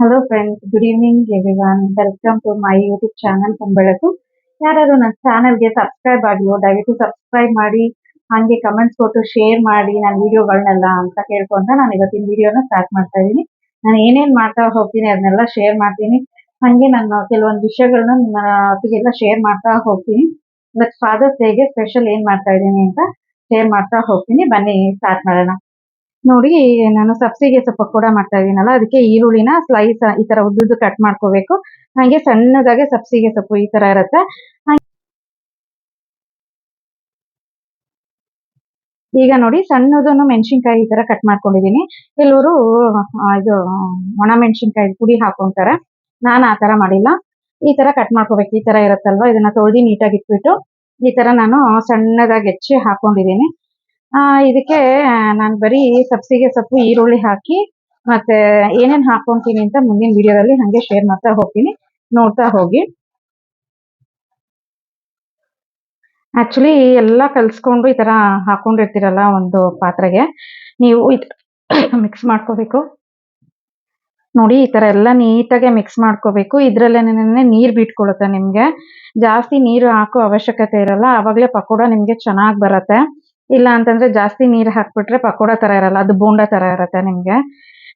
Hello friends good evening everyone welcome to my YouTube channel ಬೆಳಕು ಯಾರು ನನ್ನ ಚಾನಲ್ಗೆ ಸಬ್ಸ್ಕ್ರೈಬ್ ಆಗಿಲ್ಲ ದಯವಿಟ್ಟು ಸಬ್ಸ್ಕ್ರೈಬ್ ಮಾಡಿ, ಹಾಗೆ ಕಮೆಂಟ್ಸ್ ಕೊಟ್ಟು ಶೇರ್ ಮಾಡಿ ನನ್ನ ವಿಡಿಯೋಗಳನ್ನೆಲ್ಲ ಅಂತ ಕೇಳ್ಕೊಂತ ನಾನು ಇವತ್ತಿನ ವಿಡಿಯೋನ ಸ್ಟಾರ್ಟ್ ಮಾಡ್ತಾ ಇದ್ದೀನಿ. ನಾನು ಏನೇನು ಮಾಡ್ತಾ ಹೋಗ್ತೀನಿ ಅದನ್ನೆಲ್ಲ ಶೇರ್ ಮಾಡ್ತೀನಿ. ಹಾಗೆ ನಾನು ಕೆಲವೊಂದು ವಿಷಯಗಳನ್ನ ನಿಮ್ಮ ಹೊತ್ತಿಗೆಲ್ಲ ಶೇರ್ ಮಾಡ್ತಾ ಹೋಗ್ತೀನಿ. ಇವತ್ತು ಫಾದರ್ಸ್ ಡೇಗೆ ಸ್ಪೆಷಲ್ ಏನು ಮಾಡ್ತಾ ಇದ್ದೀನಿ ಅಂತ ಶೇರ್ ಮಾಡ್ತಾ ಹೋಗ್ತೀನಿ. ಬನ್ನಿ ಸ್ಟಾರ್ಟ್ ಮಾಡೋಣ. ನೋಡಿ ನಾನು ಸಬ್ಸಿಗೆ ಸ್ವಲ್ಪ ಕೂಡ ಮಾಡ್ತಾ ಇದೀನಲ್ಲ, ಅದಕ್ಕೆ ಈರುಳ್ಳಿನ ಸ್ಲೈಸ್ ಈ ತರ ಉದ್ದುದ್ದು ಕಟ್ ಮಾಡ್ಕೋಬೇಕು. ಹಾಗೆ ಸಣ್ಣದಾಗೆ ಸಬ್ಸಿಗೆ ಸೊಪ್ಪು ಈ ತರ ಇರುತ್ತೆ. ಈಗ ನೋಡಿ, ಸಣ್ಣದನ್ನು ಮೆಣಸಿನ್ಕಾಯಿ ಈ ತರ ಕಟ್ ಮಾಡ್ಕೊಂಡಿದೀನಿ. ಕೆಲವರು ಇದು, ಒಣ ಮೆಣಸಿನ್ಕಾಯಿ ಪುಡಿ ಹಾಕೊಂತಾರೆ. ನಾನು ಆ ತರ ಮಾಡಿಲ್ಲ. ಈ ತರ ಕಟ್ ಮಾಡ್ಕೋಬೇಕು. ಈ ತರ ಇರುತ್ತಲ್ವಾ? ಇದನ್ನ ತೊಳ್ದಿ ನೀಟಾಗಿ ಇಟ್ಬಿಟ್ಟು ಈ ತರ ನಾನು ಸಣ್ಣದಾಗಿ ಹೆಚ್ಚಿ ಹಾಕೊಂಡಿದೀನಿ. ಆ, ಇದಕ್ಕೆ ನಾನು ಬರೀ ಸಬ್ಸಿಗೆ ಸೊಪ್ಪು ಈರುಳ್ಳಿ ಹಾಕಿ, ಮತ್ತೆ ಏನೇನ್ ಹಾಕೊಂತೀನಿ ಅಂತ ಮುಂದಿನ ವಿಡಿಯೋದಲ್ಲಿ ಹಂಗೆ ಶೇರ್ ಮಾಡ್ತಾ ಹೋಗ್ತೀನಿ. ನೋಡ್ತಾ ಹೋಗಿ. ಆಕ್ಚುಲಿ ಎಲ್ಲ ಕಲ್ಸ್ಕೊಂಡು ಈ ತರ ಹಾಕೊಂಡಿರ್ತೀರಲ್ಲ ಒಂದು ಪಾತ್ರೆಗೆ. ನೀವು ಮಿಕ್ಸ್ ಮಾಡ್ಕೋಬೇಕು. ನೋಡಿ, ಈ ತರ ಎಲ್ಲ ನೀಟಾಗಿ ಮಿಕ್ಸ್ ಮಾಡ್ಕೋಬೇಕು. ಇದ್ರಲ್ಲೇನೆ ನೀರ್ ಬಿಟ್ಕೊಳುತ್ತೆ ನಿಮ್ಗೆ. ಜಾಸ್ತಿ ನೀರು ಹಾಕೋ ಅವಶ್ಯಕತೆ ಇರಲ್ಲ. ಅವಾಗ್ಲೇ ಪಕೋಡ ನಿಮ್ಗೆ ಚೆನ್ನಾಗಿ ಬರತ್ತೆ. ಇಲ್ಲ ಅಂತಂದ್ರೆ ಜಾಸ್ತಿ ನೀರ್ ಹಾಕ್ಬಿಟ್ರೆ ಪಕೋಡ ತರ ಇರಲ್ಲ, ಅದು ಬೋಂಡ ತರ ಇರತ್ತೆ ನಿಮ್ಗೆ.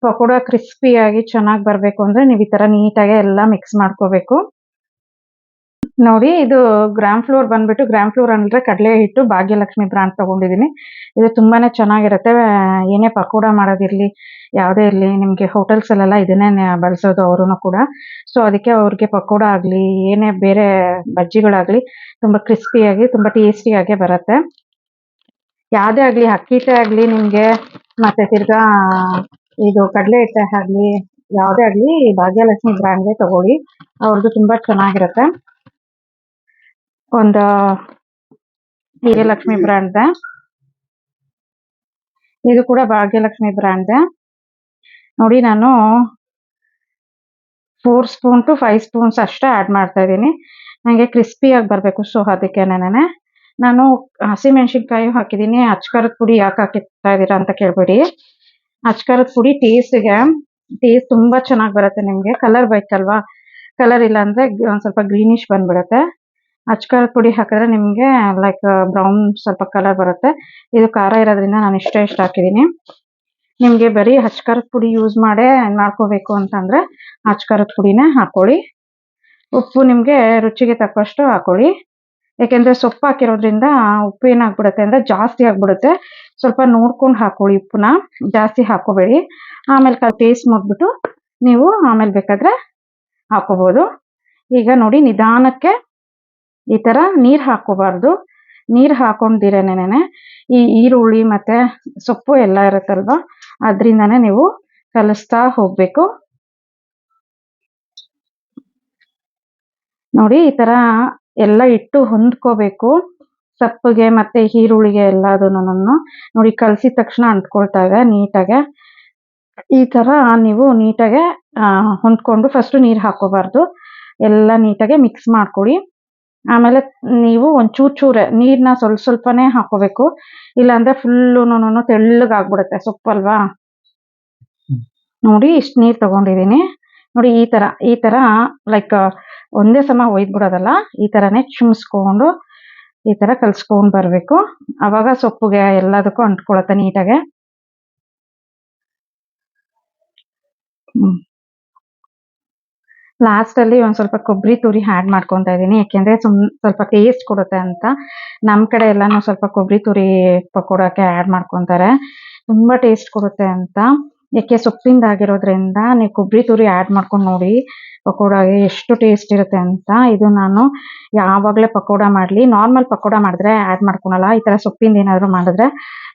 ಪಕೋಡ ಕ್ರಿಸ್ಪಿಯಾಗಿ ಚೆನ್ನಾಗಿ ಬರ್ಬೇಕು ಅಂದ್ರೆ ನೀವು ಈ ತರ ನೀಟಾಗಿ ಎಲ್ಲ ಮಿಕ್ಸ್ ಮಾಡ್ಕೋಬೇಕು. ನೋಡಿ, ಇದು ಗ್ರಾಮ್ ಫ್ಲೋರ್ ಬಂದ್ಬಿಟ್ಟು ಗ್ರಾಮ್ ಫ್ಲೋರ್ ಅಂದ್ರೆ ಕಡಲೆ ಹಿಟ್ಟು ಭಾಗ್ಯಲಕ್ಷ್ಮಿ ಬ್ರಾಂಡ್ ತಗೊಂಡಿದೀನಿ. ಇದು ತುಂಬಾನೇ ಚೆನ್ನಾಗಿರುತ್ತೆ. ಏನೇ ಪಕೋಡ ಮಾಡೋದಿರ್ಲಿ, ಯಾವುದೇ ಇರ್ಲಿ, ನಿಮ್ಗೆ ಹೋಟೆಲ್ಸ್ ಅಲ್ಲೆಲ್ಲ ಇದನ್ನೇ ಬಳಸೋದು ಅವರು ಕೂಡ. ಸೊ ಅದಕ್ಕೆ ಅವ್ರಿಗೆ ಪಕೋಡ ಆಗ್ಲಿ, ಏನೇ ಬೇರೆ ಬಜ್ಜಿಗಳಾಗ್ಲಿ, ತುಂಬಾ ಕ್ರಿಸ್ಪಿಯಾಗಿ ತುಂಬಾ ಟೇಸ್ಟಿಯಾಗಿ ಬರುತ್ತೆ. ಯಾವ್ದೇ ಆಗ್ಲಿ, ಅಕ್ಕಿ ಹಿಟ್ಟೆ ಆಗ್ಲಿ, ನಿಮ್ಗೆ ಮತ್ತೆ ತಿರ್ಗಾ ಇದು ಕಡಲೆ ಹಿಟ್ಟೆ ಆಗ್ಲಿ, ಯಾವ್ದೇ ಆಗ್ಲಿ ಭಾಗ್ಯಲಕ್ಷ್ಮಿ ಬ್ರ್ಯಾಂಡ್ಗೆ ತಗೊಳ್ಳಿ. ಅವ್ರದ್ದು ತುಂಬಾ ಚೆನ್ನಾಗಿರುತ್ತೆ. ಒಂದು ಹಿರಿಯಲಕ್ಷ್ಮಿ ಬ್ರ್ಯಾಂಡ್ ಇದು ಕೂಡ ಭಾಗ್ಯಲಕ್ಷ್ಮಿ ಬ್ರ್ಯಾಂಡ್ ನೋಡಿ ನಾನು four spoon two five spoons ಅಷ್ಟೇ ಆಡ್ ಮಾಡ್ತಾ ಇದ್ದೀನಿ. ನನಗೆ ಕ್ರಿಸ್ಪಿಯಾಗಿ ಬರಬೇಕು ಸೊ, ಅದಕ್ಕೆ ನಾನು ಹಸಿಮೆಣಸಿನ್ಕಾಯಿ ಹಾಕಿದ್ದೀನಿ ಅಚ್ಕಾರದ ಪುಡಿ ಯಾಕೆ ಹಾಕಿರ್ತಾ ಇದ್ದೀರಾ ಅಂತ ಕೇಳಬೇಡಿ. ಅಚ್ಕಾರದ ಪುಡಿ ಟೇಸ್ಟ್ಗೆ, ಟೇಸ್ಟ್ ತುಂಬಾ ಚೆನ್ನಾಗಿ ಬರುತ್ತೆ ನಿಮ್ಗೆ. ಕಲರ್ ಬೇಕಲ್ವಾ? ಕಲರ್ ಇಲ್ಲ ಅಂದ್ರೆ ಒಂದ್ ಸ್ವಲ್ಪ ಗ್ರೀನಿಶ್ ಬಂದ್ಬಿಡುತ್ತೆ. ಅಚ್ಕಾರದ ಪುಡಿ ಹಾಕಿದ್ರೆ ನಿಮಗೆ ಲೈಕ್ ಬ್ರೌನ್ ಸ್ವಲ್ಪ ಕಲರ್ ಬರುತ್ತೆ. ಇದು ಖಾರ ಇರೋದ್ರಿಂದ ನಾನು ಇಷ್ಟ ಇಷ್ಟ ಹಾಕಿದ್ದೀನಿ ನಿಮಗೆ ಬರೀ ಹಚ್ಕಾರದ ಪುಡಿ ಯೂಸ್ ಮಾಡೇ ಮಾಡ್ಕೋಬೇಕು ಅಂತಂದ್ರೆ ಅಚ್ಕಾರದ ಪುಡಿನೇ ಹಾಕೊಳ್ಳಿ. ಉಪ್ಪು ನಿಮಗೆ ರುಚಿಗೆ ತಕ್ಕಷ್ಟು ಹಾಕೊಳ್ಳಿ. ಯಾಕೆಂದ್ರೆ ಸೊಪ್ಪು ಹಾಕಿರೋದ್ರಿಂದ ಉಪ್ಪು ಏನಾಗ್ಬಿಡುತ್ತೆ ಅಂದ್ರೆ ಜಾಸ್ತಿ ಆಗ್ಬಿಡುತ್ತೆ. ಸ್ವಲ್ಪ ನೋಡ್ಕೊಂಡು ಹಾಕೊಳ್ಳಿ ಉಪ್ಪನ್ನ. ಜಾಸ್ತಿ ಹಾಕೋಬೇಡಿ ಆಮೇಲೆ ಟೇಸ್ಟ್ ನೋಡ್ಬಿಟ್ಟು ನೀವು ಆಮೇಲೆ ಬೇಕಾದ್ರೆ ಹಾಕೋಬಹುದು ಈಗ ನೋಡಿ ನಿಧಾನಕ್ಕೆ ಈ ತರ ನೀರ್ ಹಾಕೋಬಾರ್ದು ನೀರ್ ಹಾಕೊಂಡಿರೇನೇನೆ ಈ ಈರುಳ್ಳಿ ಮತ್ತೆ ಸೊಪ್ಪು ಎಲ್ಲ ಇರುತ್ತಲ್ವಾ ಅದರಿಂದನೇ ನೀವು ಕಲಿಸ್ತಾ ಹೋಗ್ಬೇಕು. ನೋಡಿ ಈ ತರ ಎಲ್ಲ ಇಟ್ಟು ಹೊಂದ್ಕೋಬೇಕು. ಸಪ್ಪಗೆ ಮತ್ತೆ ಈರುಳ್ಳಿಗೆ ಎಲ್ಲದನ್ನು ನೋಡಿ ಕಲಸಿದ ತಕ್ಷಣ ಅಂಟ್ಕೊಳ್ತಾ ಇದೆ ನೀಟಾಗೆ. ಈ ತರ ನೀವು ನೀಟಾಗೆ ಹೊಂದ್ಕೊಂಡು ಫಸ್ಟ್ ನೀರು ಹಾಕೋಬಾರ್ದು. ಎಲ್ಲ ನೀಟಾಗೆ ಮಿಕ್ಸ್ ಮಾಡ್ಕೊಳ್ಳಿ ಆಮೇಲೆ ನೀವು ಒಂದು ಚೂರು ಚೂರೆ ನೀರನ್ನ ಸ್ವಲ್ಪ ಸ್ವಲ್ಪನೇ ಹಾಕೋಬೇಕು. ಇಲ್ಲಾಂದ್ರೆ ಫುಲ್ಲುನು ತೆಳ್ಳಗಾಗ್ಬಿಡುತ್ತೆ ಸೊಪ್ಪಲ್ವಾ ನೋಡಿ ಇಷ್ಟು ನೀರು ತಗೊಂಡಿದ್ದೀನಿ. ನೋಡಿ ಈ ಥರ ಈ ಥರ ಲೈಕ್ ಒಂದೇ ಸಮ ಒಯ್ದು ಬಿಡೋದಲ್ಲ ಈ ತರನೇ ಚುಮ್ಸ್ಕೊಂಡು ಈ ತರ ಕಲ್ಸ್ಕೊಂಡು ಬರಬೇಕು. ಅವಾಗ ಸೊಪ್ಪುಗೆ ಎಲ್ಲದಕ್ಕೂ ಅಂಟ್ಕೊಳತ್ತೆ ನೀಟಾಗೆ. ಲಾಸ್ಟಲ್ಲಿ ಒಂದ್ ಸ್ವಲ್ಪ ಕೊಬ್ಬರಿ ತುರಿ ಆಡ್ ಮಾಡ್ಕೊಂತ ಇದ್ದೀನಿ, ಯಾಕೆಂದರೆ ಸುಮ್ ಸ್ವಲ್ಪ ಟೇಸ್ಟ್ ಕೊಡುತ್ತೆ ಅಂತ. ನಮ್ಮ ಕಡೆ ಎಲ್ಲಾನು ಸ್ವಲ್ಪ ಕೊಬ್ಬರಿ ತುರಿ ಪಕೋಡಕ್ಕೆ ಆಡ್ ಮಾಡ್ಕೊಂತಾರೆ. ತುಂಬಾ ಟೇಸ್ಟ್ ಕೊಡುತ್ತೆ ಅಂತ. ಯಾಕೆ ಸೊಪ್ಪಿಂದ ಆಗಿರೋದ್ರಿಂದ ನೀವು ಕೊಬ್ಬರಿ ತುರಿ ಆಡ್ ಮಾಡ್ಕೊಂಡು ನೋಡಿ. ಪಕೋಡ ಎಷ್ಟು ಟೇಸ್ಟ್ ಇರುತ್ತೆ ಅಂತ. ಇದು ನಾನು ಯಾವಾಗಲೇ ಪಕೋಡ ಮಾಡಲಿ. ನಾರ್ಮಲ್ ಪಕೋಡ ಮಾಡಿದ್ರೆ ಆ್ಯಡ್ ಮಾಡ್ಕೊಳಲ್ಲ. ಈ ಥರ ಸೊಪ್ಪಿಂದ ಏನಾದರೂ ಮಾಡಿದ್ರೆ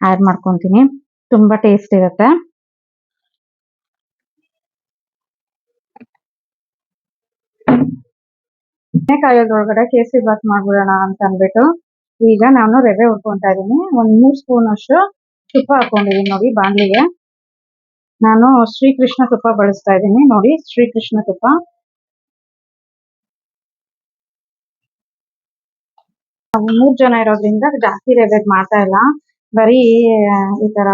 ಆ್ಯಡ್ ಮಾಡ್ಕೊತೀನಿ. ತುಂಬ ಟೇಸ್ಟ್ ಇರುತ್ತೆ. ಕಾಯೋದ್ರೊಳಗಡೆ ಕೇಸರಿ ಬಾತ್ ಮಾಡ್ಬಿಡೋಣ ಅಂತ ಅಂದ್ಬಿಟ್ಟು ಈಗ ನಾನು ರವೆ ಹುಡ್ಕೊತಾ ಇದ್ದೀನಿ. ಒಂದು ಮೂರು ಸ್ಪೂನ್ ಅಷ್ಟು ತುಪ್ಪ ಹಾಕೊಂಡಿದೀನಿ ನೋಡಿ ಬಾಂಡ್ಲಿಗೆ ನಾನು ಶ್ರೀಕೃಷ್ಣ ತುಪ್ಪ ಬಳಸ್ತಾ ಇದ್ದೀನಿ. ನೋಡಿ, ಶ್ರೀಕೃಷ್ಣ ತುಪ್ಪ. ಮೂರ್ ಜನ ಇರೋದ್ರಿಂದ ಜಾಸ್ತಿ ರವೆದ್ ಮಾಡ್ತಾ ಇಲ್ಲ. ಬರೀ ಈ ತರ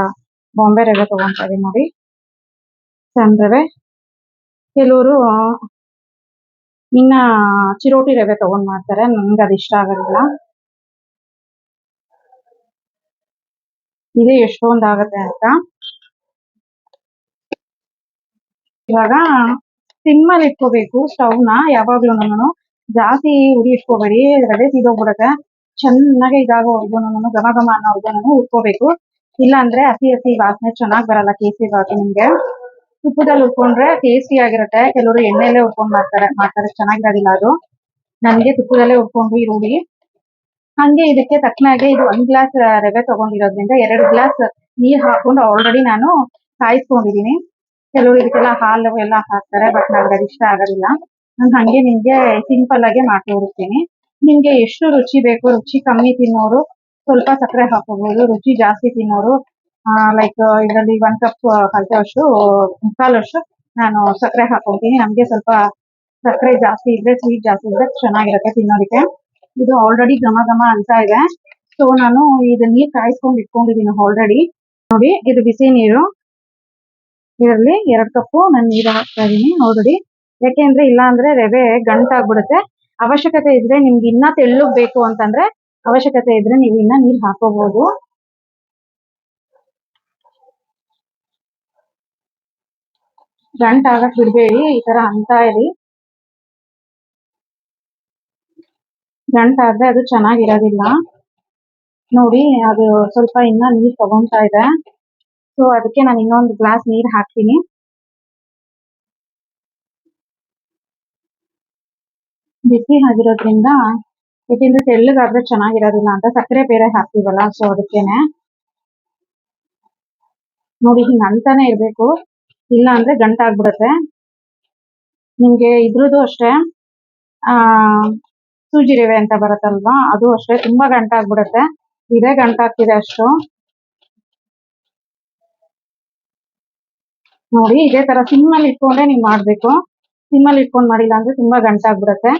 ಬಾಂಬೆ ರವೆ ತಗೊಂತಾ ಇದೀನಿ ನೋಡಿ. ಸಣ್ಣ ರವೆ. ಕೆಲವರು ಇನ್ನ ಚಿರೋಟಿ ರವೆ ತಗೊಂಡ್ ಮಾಡ್ತಾರೆ. ನನ್ಗೆ ಅದು ಇಷ್ಟ ಆಗೋದಿಲ್ಲ. ಇದೆ ಎಷ್ಟೊಂದಾಗತ್ತೆ ಅಂತ. ಇವಾಗ ಸಿಮ್ ಅಲ್ಲಿ ಇಟ್ಕೋಬೇಕು ಸ್ಟವ್ನ ಯಾವಾಗ್ಲೂನು ಜಾಸ್ತಿ ಉರಿ ಇಟ್ಕೋಬೇಡಿ ರವೆ ಸೀದೋಗ್ಬಿಡತ್ತೆ ಚೆನ್ನಾಗಿ ನಾನು ಘಮ ಘಮ ನಾನು ಉಟ್ಕೋಬೇಕು. ಇಲ್ಲ ಅಂದ್ರೆ ಹಸಿ ಹಸಿ ವಾಸನೆ ಚೆನ್ನಾಗಿ ಬರಲ್ಲ ಕೇಸರಿ ಬಾತು ನಿಮ್ಗೆ. ತುಪ್ಪದಲ್ಲಿ ಉಟ್ಕೊಂಡ್ರೆ ಟೇಸ್ಟಿ ಆಗಿರುತ್ತೆ. ಕೆಲವರು ಎಣ್ಣೆಲೆ ಉಟ್ಕೊಂಡ್ ಮಾಡ್ತಾರೆ ಮಾಡ್ತಾರೆ, ಚೆನ್ನಾಗಿರೋದಿಲ್ಲ ಅದು. ನನಗೆ ತುಪ್ಪದಲ್ಲೇ ಉಟ್ಕೊಂಡು ಈ ರೂಢಿ. ಹಂಗೆ ಇದಕ್ಕೆ ತಕ್ಕನಾಗೆ ಇದು ಒಂದ್ ಗ್ಲಾಸ್ ರವೆ ತಗೊಂಡಿರೋದ್ರಿಂದ ಎರಡು ಗ್ಲಾಸ್ ನೀರ್ ಹಾಕೊಂಡು ಆಲ್ರೆಡಿ ನಾನು ಕಾಯಿಸ್ಕೊಂಡಿದೀನಿ ಕೆಲವರು ಇದಕ್ಕೆಲ್ಲ ಹಾಲು ಎಲ್ಲ ಹಾಕ್ತಾರೆ ಬಟ್ ನನಗೆ ಅದು ಇಷ್ಟ ಆಗೋದಿಲ್ಲ. ನಾನು ಹಂಗೆ ನಿಮ್ಗೆ ಸಿಂಪಲ್ ಆಗಿ ಮಾಡ್ಕೊಡ್ತೀನಿ ನಿಮ್ಗೆ ಎಷ್ಟು ರುಚಿ ಬೇಕು, ರುಚಿ ಕಮ್ಮಿ ತಿನ್ನೋರು ಸ್ವಲ್ಪ ಸಕ್ಕರೆ ಹಾಕೋಬಹುದು ರುಚಿ ಜಾಸ್ತಿ ತಿನ್ನೋರು ಲೈಕ್ ಇದರಲ್ಲಿ ಒನ್ ಕಪ್ ಕಲ್ತವಷ್ಟು ಮುಕ್ಕಾಲಷ್ಟು ನಾನು ಸಕ್ಕರೆ ಹಾಕೊಂತೀನಿ ನಮ್ಗೆ ಸ್ವಲ್ಪ ಸಕ್ಕರೆ ಜಾಸ್ತಿ ಇದ್ರೆ ಸ್ವೀಟ್ ಜಾಸ್ತಿ ಇದ್ರೆ ಚೆನ್ನಾಗಿರುತ್ತೆ ತಿನ್ನೋದಕ್ಕೆ. ಇದು ಆಲ್ರೆಡಿ ಘಮ ಘಮ ಅಂತ ಇದೆ. ಸೊ ನಾನು ಇದು ನೀರ್ ಕಾಯಿಸ್ಕೊಂಡು ಇಟ್ಕೊಂಡಿದೀನಿ ಆಲ್ರೆಡಿ ನೋಡಿ, ಇದು ಬಿಸಿ ನೀರು. ಇದರಲ್ಲಿ ಎರಡು ಕಪ್ ನಾನು ನೀರು ಹಾಕ್ತಾ ಇದೀನಿ ಆಲ್ರೆಡಿ ಯಾಕೆಂದ್ರೆ ಇಲ್ಲ ಅಂದ್ರೆ ರವೆ ಗಂಟಾಗ್ಬಿಡುತ್ತೆ ಅವಶ್ಯಕತೆ ಇದ್ರೆ ನಿಮ್ಗೆ ಇನ್ನ ತೆಳ್ಳಗ್ ಬೇಕು ಅಂತಂದ್ರೆ ಅವಶ್ಯಕತೆ ಇದ್ರೆ ನೀವು ಇನ್ನ ನೀರ್ ಹಾಕೋಬಹುದು ಗಂಟಾಗಕ್ ಬಿಡ್ಬೇಡಿ, ಈ ತರ ಅಂತ ಇರಿ. ಗಂಟಾದ್ರೆ ಅದು ಚೆನ್ನಾಗಿರೋದಿಲ್ಲ. ನೋಡಿ, ಅದು ಸ್ವಲ್ಪ ಇನ್ನ ನೀರ್ ತಗೊಂತಾ ಇದೆ. ಸೊ ಅದಕ್ಕೆ ನಾನು ಇನ್ನೊಂದು ಗ್ಲಾಸ್ ನೀರು ಹಾಕ್ತೀನಿ. ಬಿಸಿ ಆಗಿರೋದ್ರಿಂದ ಯಾಕೆಂದ್ರೆ ತೆಳ್ಳಗಾದ್ರೆ ಚೆನ್ನಾಗಿರೋದಿಲ್ಲ ಅಂತ ಸಕ್ಕರೆ ಬೇರೆ ಹಾಕ್ತೀವಲ್ಲ ಸೊ ಅದಕ್ಕೇನೆ. ನೋಡಿ, ಹಿಂಗ ಅಂತಾನೆ ಇರಬೇಕು. ಇಲ್ಲ ಅಂದ್ರೆ ಗಂಟಾಗ್ಬಿಡತ್ತೆ ನಿಮ್ಗೆ ಇದ್ರದ್ದು ಅಷ್ಟೇ, ಆ, ಸೂಜಿ ರವೆ ಅಂತ ಬರುತ್ತಲ್ವಾ, ಅದು ಅಷ್ಟೇ, ತುಂಬಾ ಗಂಟಾಗ್ಬಿಡತ್ತೆ ಇದೇ ಗಂಟಾಗ್ತಿದೆ ಅಷ್ಟು. ನೋಡಿ, ಇದೇ ತರ ಸಿಮ್ ಅಲ್ಲಿ ಇಟ್ಕೊಂಡೆ ನೀವ್ ಮಾಡ್ಬೇಕು. ಸಿಮ್ ಅಲ್ಲಿ ಇಟ್ಕೊಂಡ್ ಮಾಡಿಲ್ಲ ಅಂದ್ರೆ ತುಂಬಾ ಗಂಟಾಗ್ಬಿಡತ್ತೆ.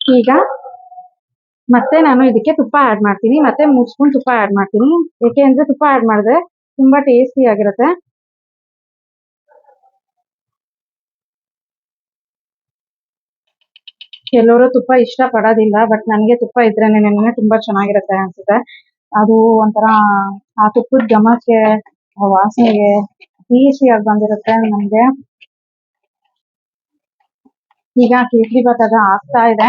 ಈಗ ಮತ್ತೆ ನಾನು ಇದಕ್ಕೆ ತುಪ್ಪ ಆಡ್ ಮಾಡ್ತೀನಿ. ಮತ್ತೆ ಮೂರ್ ಸ್ಪೂನ್ ತುಪ್ಪ ಆಡ್ ಮಾಡ್ತೀನಿ. ಯಾಕೆ ಅಂದ್ರೆ ತುಪ್ಪ ಆಡ್ ಮಾಡಿದ್ರೆ ತುಂಬಾ ಟೇಸ್ಟಿ ಆಗಿರುತ್ತೆ. ಕೆಲವರು ತುಪ್ಪ ಇಷ್ಟ ಪಡೋದಿಲ್ಲ ಬಟ್ ನನಗೆ ತುಪ್ಪ ಇದ್ರೇನೆ ತುಂಬಾ ಚೆನ್ನಾಗಿರುತ್ತೆ ಅನ್ಸುತ್ತೆ. ಅದು ಒಂಥರ ಆ ತುಪ್ಪದ ಘಮಕ್ಕೆ ಆ ವಾಸನೆಗೆ ಆಗಿ ಬಂದಿರುತ್ತೆ ನಮ್ಗೆ ಈಗ ಕೇಸರಿ ಬಾತ್ ಅದು ಆಗ್ತಾ ಇದೆ.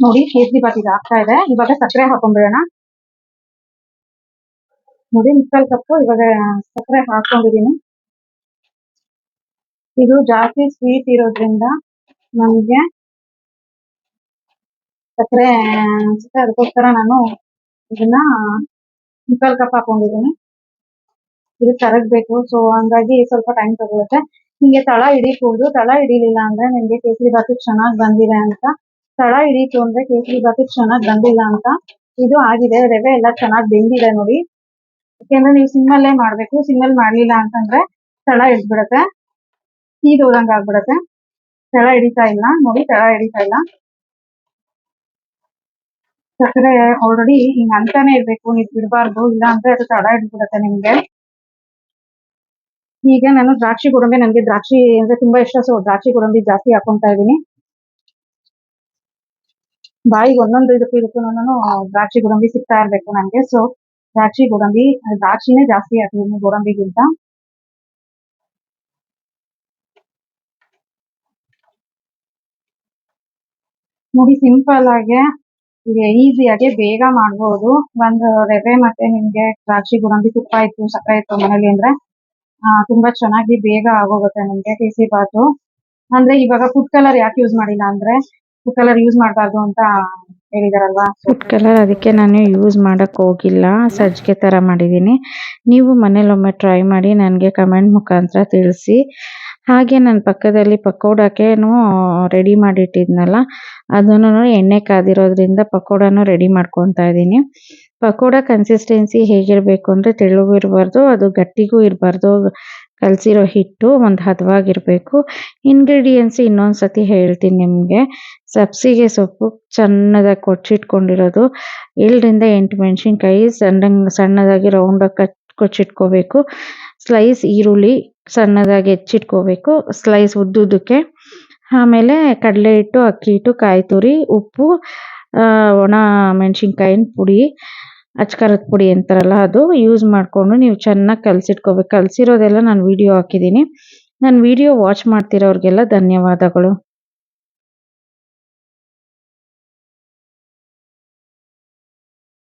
ನೋಡಿ ಕೇಸರಿ ಬಾತ್ ಇದು ಆಗ್ತಾ ಇದೆ. ಇವಾಗ ಸಕ್ಕರೆ ಹಾಕೊಂಡ್ಬಿಡೋಣ. ನೋಡಿ, ಮುಕ್ಕಾಲ್ ಕಪ್ಪು, ಇವಾಗ ಸಕ್ಕರೆ ಹಾಕೊಂಡಿದೀನಿ ಇದು ಜಾಸ್ತಿ ಸ್ವೀಟ್ ಇರೋದ್ರಿಂದ ನಮ್ಗೆ ಸಕ್ಕರೆ ಅನ್ಸುತ್ತೆ ಅದಕ್ಕೋಸ್ಕರ ನಾನು ಇದನ್ನ ಮುಕ್ಕಾಲ್ ಕಪ್ ಹಾಕೊಂಡಿದೀನಿ ಇದು ಕರಗ್ಬೇಕು. ಸೊ ಹಂಗಾಗಿ ಸ್ವಲ್ಪ ಟೈಮ್ ತಗೊಳುತ್ತೆ. ಹಿಂಗೆ ತಳ ಹಿಡಿಬಹುದು ತಳ ಹಿಡಿಲಿಲ್ಲ ಅಂದ್ರೆ ನಿಮ್ಗೆ ಕೇಸರಿ ಬಾತು ಚೆನ್ನಾಗ್ ಬಂದಿದೆ ಅಂತ. ತಳ ಹಿಡೀತು ಅಂದ್ರೆ ಕೇಸರಿ ಬಾತು ಚೆನ್ನಾಗ್ ಬಂದಿಲ್ಲ ಅಂತ. ಇದು ಆಗಿದೆ. ರವೆ ಎಲ್ಲ ಚೆನ್ನಾಗ್ ಬೆಂದಿದೆ ನೋಡಿ. ಯಾಕೆಂದ್ರೆ ನೀವು ಸಿಮ್ಮಲ್ಲೇ ಮಾಡ್ಬೇಕು. ಸಿಮ್ಮಲ್ ಮಾಡ್ಲಿಲ್ಲ ಅಂತಂದ್ರೆ ತಳ ಹಿಡ್ಬಿಡತ್ತೆ ಸೀದೋದಂಗ್ ಆಗ್ಬಿಡತ್ತೆ ತಳ ಹಿಡಿತಾ ಇಲ್ಲ. ನೋಡಿ, ತಳ ಹಿಡಿತಾ ಇಲ್ಲ. ಸಕ್ಕರೆ ಆಲ್ರೆಡಿ ಹಿಂಗ್ ಅಂತಾನೆ ಇರ್ಬೇಕು. ನೀವ್ ಬಿಡಬಾರ್ದು. ಇಲ್ಲ ಅಂದ್ರೆ ಅದು ತಡ ಹಿಡ್ಬಿಡತ್ತೆ ನಿಮ್ಗೆ. ಈಗ ನಾನು ದ್ರಾಕ್ಷಿ ಗೋಡಂಬಿ ನನಗೆ ದ್ರಾಕ್ಷಿ ಅಂದ್ರೆ ತುಂಬಾ ಇಷ್ಟ. ಸೊ ದ್ರಾಕ್ಷಿ ಗೋಡಂಬಿ ಜಾಸ್ತಿ ಹಾಕೊಂತಾ ಇದೀನಿ ಬಾಯಿಗೆ ಒಂದೊಂದು ಇದಕ್ಕೂ ಇದಕ್ಕೂ ನಾನು ದ್ರಾಕ್ಷಿ ಗೋಡಂಬಿ ಸಿಗ್ತಾ ಇರ್ಬೇಕು ನನಗೆ. ಸೊ ದ್ರಾಕ್ಷಿ ಗೋಡಂಬಿ, ದ್ರಾಕ್ಷಿನೇ ಜಾಸ್ತಿ ಹಾಕಿದೀನಿ ಗೋಡಂಬಿಗಿಂತ. ನೋಡಿ ಸಿಂಪಲ್ ಆಗಿ ಈಸಿಯಾಗಿ ಬೇಗ ಮಾಡಬಹುದು ಒಂದು ರವೆ ಮತ್ತೆ ನಿಮ್ಗೆ ದ್ರಾಕ್ಷಿ, ಗೋಡಂಬಿ, ತುಪ್ಪ ಇತ್ತು, ಸಕ್ಕರೆ ಇತ್ತು ಮನೇಲಿ ಅಂದ್ರೆ ತುಂಬಾ ಚೆನ್ನಾಗಿ ಬೇಗ ಆಗೋಗುತ್ತೆ ನಿಮ್ಗೆ ಕೇಸರಿ ಬಾತು. ಅಂದ್ರೆ ಇವಾಗ ಫುಡ್ ಕಲರ್ ಯಾಕೆ ಯೂಸ್ ಮಾಡಿಲ್ಲ ಅಂದ್ರೆ ಫುಡ್ ಕಲರ್ ಯೂಸ್ ಮಾಡಬಾರ್ದು ಅಂತ ಹೇಳಿದಾರಲ್ವಾ? ಫುಡ್ ಕಲರ್ ಅದಕ್ಕೆ ನಾನು ಯೂಸ್ ಮಾಡಕ್ ಹೋಗಿಲ್ಲ. ಸಜ್ಜಿಗೆ ತರ ಮಾಡಿದೀನಿ. ನೀವು ಮನೇಲಿ ಒಮ್ಮೆ ಟ್ರೈ ಮಾಡಿ, ನನಗೆ ಕಮೆಂಟ್ ಮುಖಾಂತರ ತಿಳಿಸಿ. ಹಾಗೆ ನನ್ನ ಪಕ್ಕದಲ್ಲಿ ಪಕೋಡಕ್ಕೇನು ರೆಡಿ ಮಾಡಿಟ್ಟಿದ್ನಲ್ಲ, ಅದನ್ನು ಎಣ್ಣೆ ಕಾದಿರೋದ್ರಿಂದ ಪಕೋಡಾನು ರೆಡಿ ಮಾಡ್ಕೊತಾ ಇದ್ದೀನಿ. ಪಕೋಡ ಕನ್ಸಿಸ್ಟೆನ್ಸಿ ಹೇಗಿರಬೇಕು ಅಂದರೆ ತೆಳ್ಳಗೂ ಇರಬಾರ್ದು, ಅದು ಗಟ್ಟಿಗೂ ಇರಬಾರ್ದು, ಕಲಸಿರೋ ಹಿಟ್ಟು ಒಂದು ಹದವಾಗಿರಬೇಕು. ಇಂಗ್ರೀಡಿಯೆಂಟ್ಸ್ ಇನ್ನೊಂದು ಸತಿ ಹೇಳ್ತೀನಿ ನಿಮಗೆ. ಸಬ್ಸಿಗೆ ಸೊಪ್ಪು ಸಣ್ಣದಾಗಿ ಕೊಚ್ಚಿಟ್ಕೊಂಡಿರೋದು. ಏಳರಿಂದ ಎಂಟು ಮೆಣಸಿನ್ಕಾಯಿ ಸಣ್ಣ ಸಣ್ಣದಾಗಿ ರೌಂಡಾಗಿ ಕಟ್ ಕೊಚ್ಚಿಟ್ಕೋಬೇಕು. ಸ್ಲೈಸ್ ಈರುಳ್ಳಿ ಸಣ್ಣದಾಗಿ ಹೆಚ್ಚಿಟ್ಕೋಬೇಕು ಸ್ಲೈಸ್ ಉದ್ದುದ್ದಕ್ಕೆ. ಆಮೇಲೆ ಕಡಲೆ ಹಿಟ್ಟು, ಅಕ್ಕಿ ಹಿಟ್ಟು, ಕಾಯಿ ತುರಿ, ಉಪ್ಪು ಒಣ ಮೆಣಸಿನ್ಕಾಯಿನ ಪುಡಿ, ಅಚ್ಕಾರದ ಪುಡಿ ಅಂತಾರಲ್ಲ ಅದು ಯೂಸ್ ಮಾಡಿಕೊಂಡು ನೀವು ಚೆನ್ನಾಗಿ ಕಲಸಿಟ್ಕೋಬೇಕು. ಕಲಸಿರೋದೆಲ್ಲ ನಾನು ವಿಡಿಯೋ ಹಾಕಿದ್ದೀನಿ. ನಾನು ವಿಡಿಯೋ ವಾಚ್ ಮಾಡ್ತಿರೋರಿಗೆಲ್ಲ ಧನ್ಯವಾದಗಳು.